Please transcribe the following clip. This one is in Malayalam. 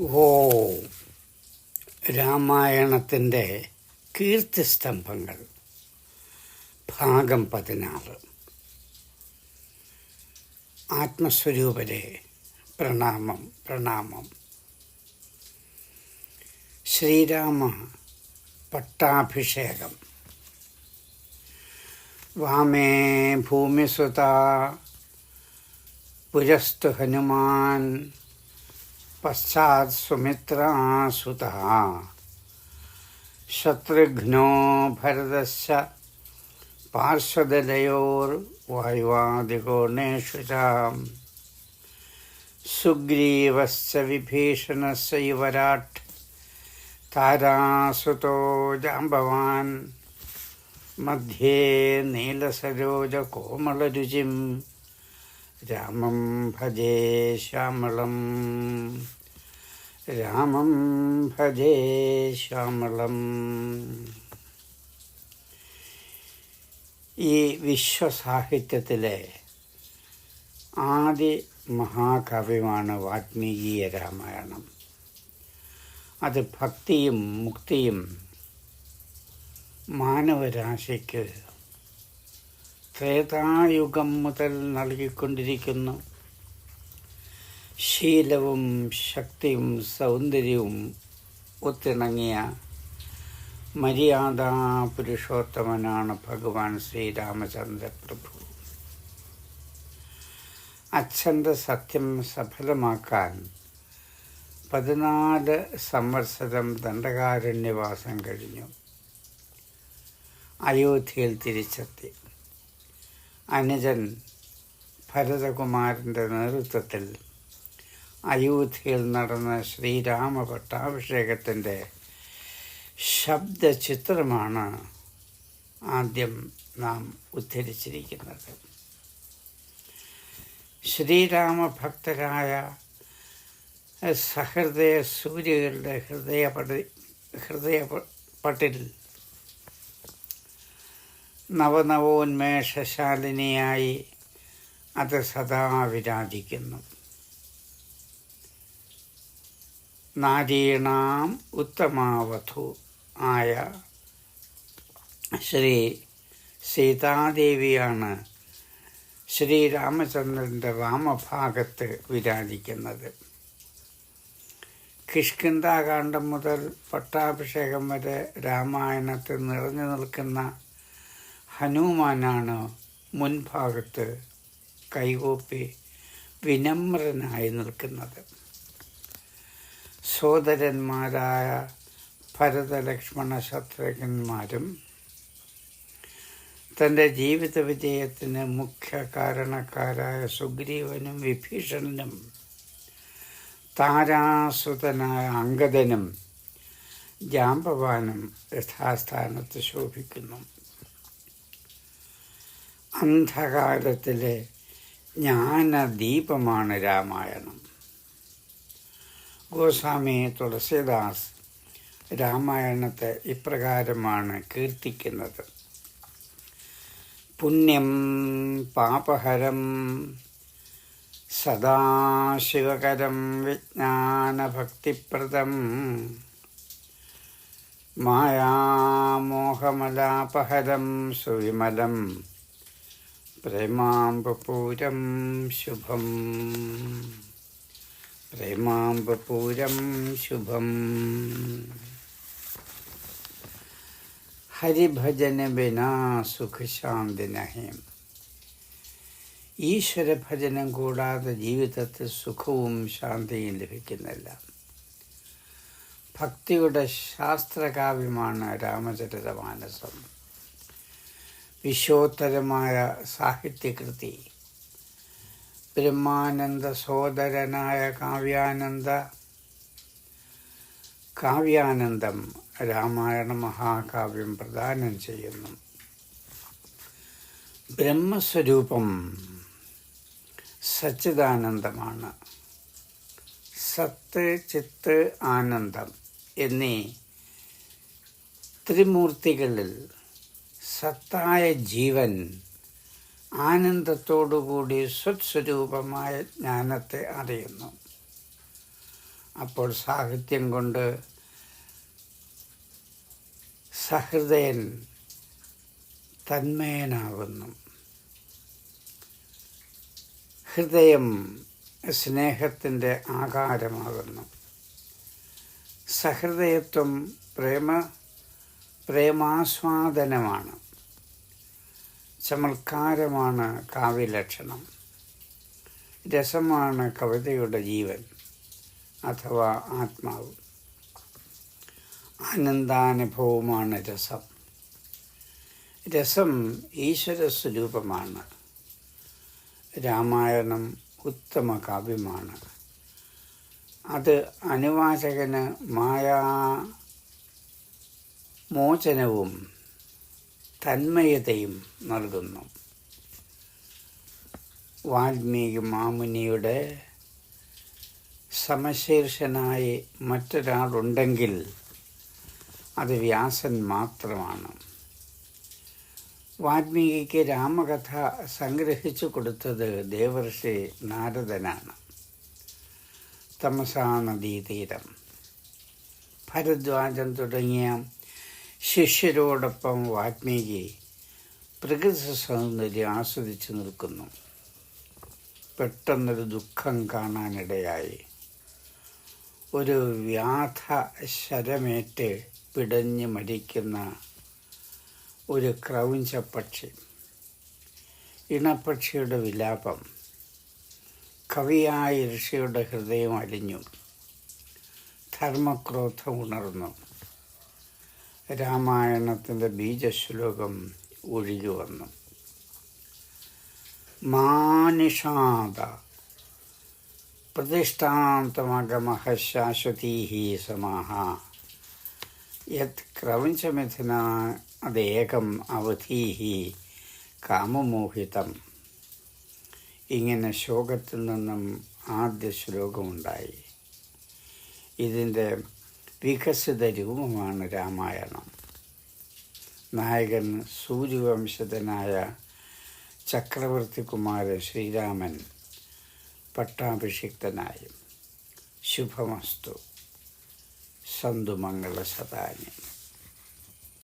ഓ രാമായണത്തിന്റെ കീർത്തിസ്തംഭങ്ങൾ. ഭാഗം പതിനാറ്. ആത്മസ്വരൂപരെ പ്രണാമം പ്രണാമം. ശ്രീരാമ പട്ടാഭിഷേകം. വാമേ ഭൂമിസുത പുരസ്തു ഹനുമാൻ. पश्चात सुमित्र सुता शत्रुघ्नो भरतस्य पार्श्वदलयोर्वायुवादिकोणेषु च सुग्रीवश्च विभीषणश्च युवराट् तारासुतो जाम्बवान्। मध्ये नीलसरोजकोमलरुचिम्। രാമം ഭജേ ശ്യാമളം. രാമം ഭജേ ശ്യാമളം. ഈ വിശ്വസാഹിത്യത്തിലെ ആദ്യ മഹാകാവ്യമാണ് വാത്മീകീയ രാമായണം. അത് ഭക്തിയും മുക്തിയും മാനവരാശിക്ക് ത്രേതായുഗം മുതൽ നൽകിക്കൊണ്ടിരിക്കുന്നു. ശീലവും ശക്തിയും സൗന്ദര്യവും ഒത്തിണങ്ങിയ മര്യാദാ പുരുഷോത്തമനാണ് ഭഗവാൻ ശ്രീരാമചന്ദ്ര പ്രഭു. അച്ഛന്റെ സത്യം സഫലമാക്കാൻ പതിനാല് സംവത്സരം ദണ്ഡകാരണ്യവാസം കഴിഞ്ഞു. അയോധ്യയിൽ തിരിച്ചെത്തി. അനുജൻ ഭരതകുമാരന്റെ നേതൃത്വത്തിൽ അയോധ്യയിൽ നടന്ന ശ്രീരാമ പട്ടാഭിഷേകത്തിന്റെ ശബ്ദചിത്രമാണ് ആദ്യം നാം ഉദ്ധരിച്ചിരിക്കുന്നത്. ശ്രീരാമഭക്തരായ സഹൃദയ സൂര്യകളുടെ ഹൃദയപടി ഹൃദയ പട്ടിൽ നവനവോന്മേഷശാലിനിയായി അത് സദാ വിരാജിക്കുന്നു. നാരീണാം ഉത്തമാവധു ആയ ശ്രീ സീതാദേവിയാണ് ശ്രീരാമചന്ദ്രന്റെ വാമഭാഗത്ത് വിരാജിക്കുന്നത്. കിഷ്കിന്താകാന്ഡം മുതൽ പട്ടാഭിഷേകം വരെ രാമായണത്തിൽ നിറഞ്ഞു നിൽക്കുന്ന ഹനുമാനാണ് മുൻഭാഗത്ത് കൈകൂപ്പി വിനമ്രനായി നിൽക്കുന്നത്. സോദരന്മാരായ ഭരതലക്ഷ്മണ ശത്രുഘ്നന്മാരും തന്റെ ജീവിത വിജയത്തിന് മുഖ്യ കാരണക്കാരായ സുഗ്രീവനും വിഭീഷണനും താരാസുതനായ അങ്കദനും ജാമ്പവാനും യഥാസ്ഥാനത്ത് ശോഭിക്കുന്നു. അന്ധകാരത്തിലെ ജ്ഞാനദീപമാണ് രാമായണം. ഗോസ്വാമി തുളസിദാസ് രാമായണത്തെ ഇപ്രകാരമാണ് കീർത്തിക്കുന്നത്. പുണ്യം പാപഹരം സദാശിവകരം വിജ്ഞാനഭക്തിപ്രദം മായാമോഹമലാപഹരം സുവിമലം പ്രേമാംബപൂരം ശുഭം. പ്രേമാംബപൂരം ശുഭം. ഹരിഭജന ബിനാ സുഖശാന്തി നഹേം. ഈശ്വരഭജനം കൂടാതെ ജീവിതത്തിൽ സുഖവും ശാന്തിയും ലഭിക്കുന്നില്ല. ഭക്തിയുടെ ശാസ്ത്രകാവ്യമാണ് രാമചരിതമാനസം. വിശ്വോത്തരമായ സാഹിത്യകൃതി. ബ്രഹ്മാനന്ദ സോദരനായ കാവ്യാനന്ദ കാവ്യാനന്ദം രാമായണ മഹാകാവ്യം പ്രദാനം ചെയ്യുന്നു. ബ്രഹ്മസ്വരൂപം സച്ചിദാനന്ദമാണ്. സത്ത് ചിത്ത് ആനന്ദം എന്നീ ത്രിമൂർത്തികളിൽ സത്തായ ജീവൻ ആനന്ദത്തോടുകൂടി സ്വസ്വരൂപമായ ജ്ഞാനത്തെ അറിയുന്നു. അപ്പോൾ സാഹിത്യം കൊണ്ട് സഹൃദയൻ തന്മയനാകുന്നു. ഹൃദയം സ്നേഹത്തിന്റെ ആകാരമാകുന്നു. സഹൃദയത്വം പ്രേമ പ്രേമാസ്വാദനമാണ്. ചമൽക്കാരമാണ് കാവ്യലക്ഷണം. രസമാണ് കവിതയുടെ ജീവൻ അഥവാ ആത്മാവ്. ആനന്ദാനുഭവമാണ് രസം. രസം ഈശ്വര സ്വരൂപമാണ്. രാമായണം ഉത്തമ കാവ്യമാണ്. അത് അനുവാചകന് മായാ മോചനവും തന്മയതയും നൽകുന്നു. വാൽമീകി മാമുനിയുടെ സമശീർഷനായി മറ്റൊരാളുണ്ടെങ്കിൽ അത് വ്യാസൻ മാത്രമാണ്. വാൽമീകിക്ക് രാമകഥ സംഗ്രഹിച്ചു കൊടുത്തത് ദേവർഷി നാരദനാണ്. തമസാ നദീതീരം ഭരദ്വാജൻ തുടങ്ങിയ ശിഷ്യരോടൊപ്പം വാത്മീകി പ്രകൃതി സൗന്ദര്യം ആസ്വദിച്ചു നിൽക്കുന്നു. പെട്ടെന്നൊരു ദുഃഖം കാണാനിടയായി. ഒരു വ്യാധ ശരമേറ്റ് പിടഞ്ഞ് മരിക്കുന്ന ഒരു ക്രൗഞ്ചപ്പക്ഷി ഇണപ്പക്ഷിയുടെ വിലാപം. കവിയായ ഋഷിയുടെ ഹൃദയം അലിഞ്ഞു. ധർമ്മക്രോധം ഉണർന്നു. രാമായണത്തിന്റെ ബീജശ്ലോകം ഒഴുകി വന്നു. മാനിഷാദ പ്രതിഷ്ഠാന്തമഗമഃ ശാശ്വതീ സമാഹ. യത് ക്രൗഞ്ചമിഥുന അതേകം അവധീഹി കാമമോഹിതം. ഇങ്ങനെ ശോകത്തിൽ നിന്നും ആദ്യ ശ്ലോകമുണ്ടായി. ഇതിന്റെ വികസിത രൂപമാണ് രാമായണം. നായകൻ സൂര്യവംശജനായ ചക്രവർത്തി കുമാരൻ ശ്രീരാമൻ പട്ടാഭിഷിക്തനായി. ശുഭമസ്തു. സന്തുമംഗള സദാനി.